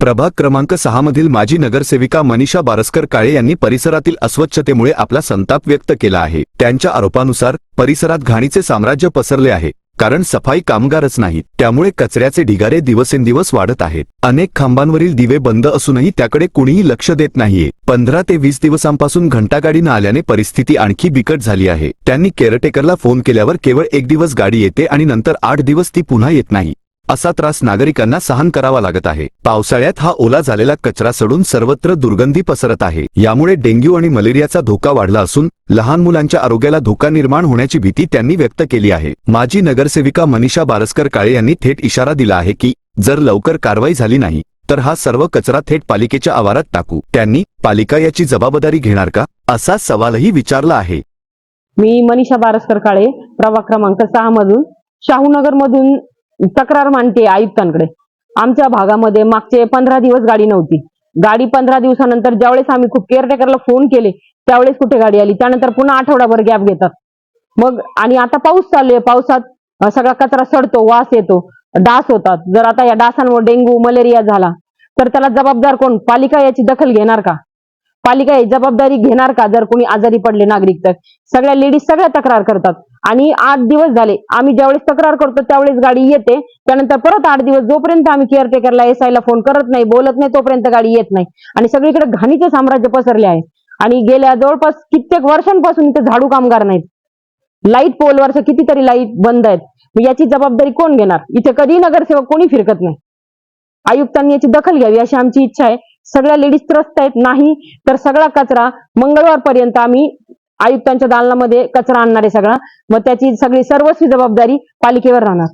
प्रभाग क्रमांक सहा मधील माजी नगरसेविका मनीषा बारस्कर काळे यांनी परिसरातील अस्वच्छतेमुळे आपला संताप व्यक्त केला आहे. त्यांच्या आरोपानुसार परिसरात घाणीचे साम्राज्य पसरले आहे कारण सफाई कामगारच नाहीत. त्यामुळे कचऱ्याचे ढिगारे दिवसेंदिवस वाढत आहेत. अनेक खांबांवरील दिवे बंद असूनही त्याकडे कुणीही लक्ष देत नाहीये. पंधरा ते वीस दिवसांपासून घंटागाडी न आल्याने परिस्थिती आणखी बिकट झाली आहे. त्यांनी केअरटेकरला फोन केल्यावर केवळ एक दिवस गाडी येते आणि नंतर आठ दिवस ती पुन्हा येत नाही. असा त्रास नागरिकांना सहन करावा लागत आहे. पावसाळ्यात हा ओला झालेला कचरा सडून सर्वत्र दुर्गंधी पसरत आहे. यामुळे डेंग्यू आणि मलेरियाचा धोका वाढला असून लहान मुलांच्या आरोग्याला धोका निर्माण होण्याची भीती त्यांनी व्यक्त केली आहे. माजी नगरसेविका मनीषा बारस्कर काळे यांनी थेट इशारा दिला आहे की जर लवकर कारवाई झाली नाही तर हा सर्व कचरा थेट पालिकेच्या आवारात टाकू. त्यांनी पालिका याची जबाबदारी घेणार का? असा सवालही विचारला आहे. मी मनीषा बारसकर काळे प्रभाग क्रमांक सहा मधून शाहूनगर मधून तक्रार मांडते आयुक्तांकडे. आमच्या भागामध्ये मागचे पंधरा दिवस गाडी नव्हती. गाडी पंधरा दिवसानंतर ज्यावेळेस आम्ही खूप केअरटेकरला फोन केले त्यावेळेस कुठे गाडी आली? त्यानंतर पुन्हा आठवडाभर गॅप घेतात. मग आणि आता पाऊस चालू आहे. पावसात सगळा कचरा सडतो वास येतो डास होतात. जर आता या डासांवर डेंग्यू मलेरिया झाला तर त्याला जबाबदार कोण? पालिका याची दखल घेणार का? पालिका ही जबाबदारी घेणार का? जर कोणी आजारी पडले नागरिक तर. सगळ्या लेडीज सगळ्या तक्रार करतात. आणि आठ दिवस झाले. आम्ही ज्यावेळेस तक्रार करतो त्यावेळेस गाडी येते. त्यानंतर परत आठ दिवस जोपर्यंत आम्ही केअरटेकरला एस ला फोन करत नाही बोलत नाही तोपर्यंत गाडी येत नाही. आणि सगळीकडे घाणीचे साम्राज्य पसरले आहे. आणि गेल्या जवळपास कित्येक वर्षांपासून इथे झाडू कामगार नाहीत. लाइट पोलवरचं कितीतरी लाइट बंद आहेत. याची जबाबदारी कोण घेणार? इथे कधी नगरसेवक कोणी फिरकत नाही. आयुक्तांनी याची दखल घ्यावी अशी आमची इच्छा आहे. सगळ्या लेडीज त्रस्त आहेत नाही तर सगळा कचरा मंगळवारपर्यंत आम्ही आयुक्तांच्या दालनामध्ये कचरा आणणार आहे सगळा. मग त्याची सगळी सर्वस्वी जबाबदारी पालिकेवर राहणार.